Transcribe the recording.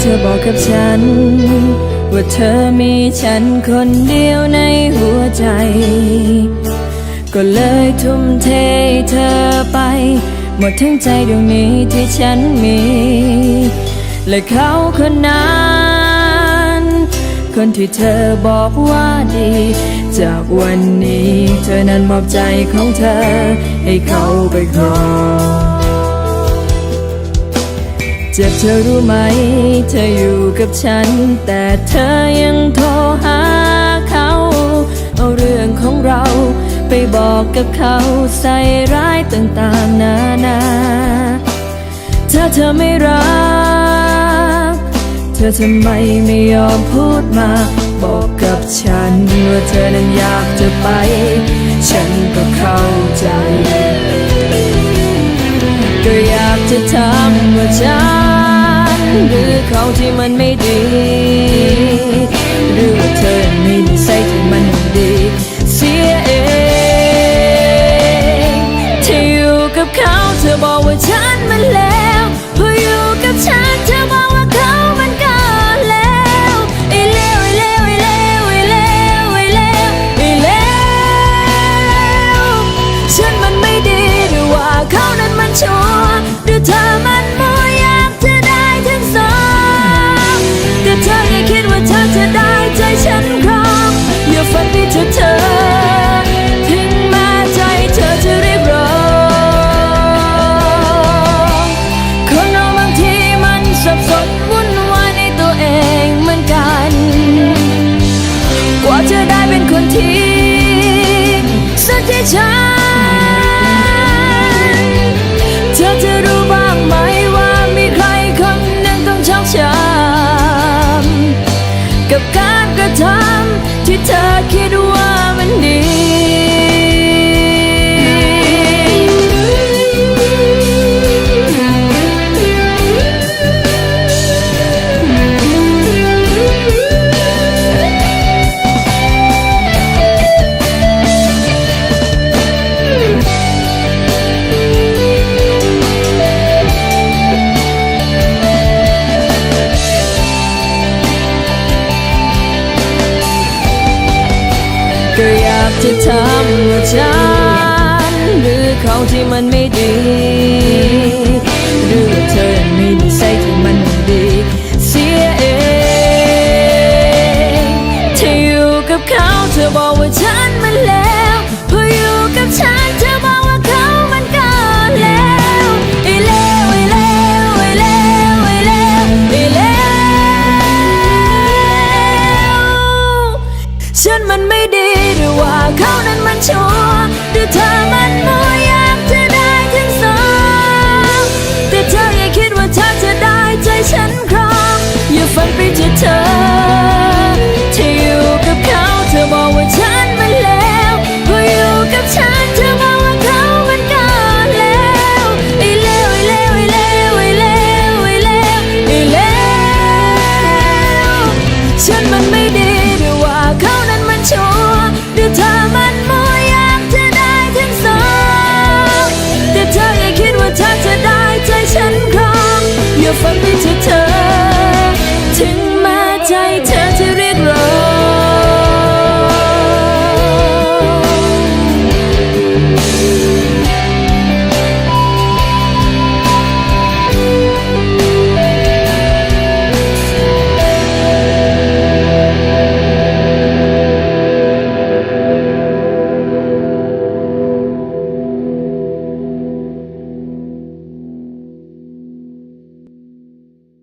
เธอบอกกับฉัน ว่าเธอมีฉันคนเดียวในหัวใจ ก็เลยทุ่มเทเธอไป หมดทั้งใจดวงนี้ที่ฉันมี และเขาคนนั้นคนที่เธอบอกว่าดี จากวันนี้ เธอนั้นมอบใจของเธอ ให้เขาไปครอง จ็บเธอรู้ไหม เธออยู่กับฉัน แต่เธอยังโทรหาเขา เอาเรื่องของเราไปบอกกับเขาใส่ร้ายต่างๆนานา ถ้าเธอไม่รัก เธอทำไมไม่ยอมพูดมา บอกกับฉันว่าเธอนั้นอยากจะไป จะถามว่าฉันหรือเขาที่มันไม่ดี หรือว่าเธอมีนิสัยที่มันไม่ดี เสียเองที่อยู่กับเขาเธอบอกว่าฉันมันเลว ได้เก็อยากจะถามว่าฉันหรือเขาที่มันไม่ดี หรือว่าเธอมีนิสัยที่มันไม่ดี เสียเองที่อยู่กับเขาเธอบอกว่าฉันมันแล้วพออยู่กับฉัน ฝันไปเถอเธอที่อยู่กับเขาเธอบอกว่าฉันมันแล้วพออยู่กับฉันเธอบอกว่าเขามันก็แล้วไอ้เลวไอ้เลวไอ้เลวไอ้เลวไอ้เลวไอ้เลวฉันมันไม่ดีหรือว่าเขานั้นมันชั่วหรือเธอมันมัวอยากจะได้ทั้งสองแต่เธออย่าคิดว่าเธอจะได้ใจฉันครองอย่าฝันไปเถอเธอ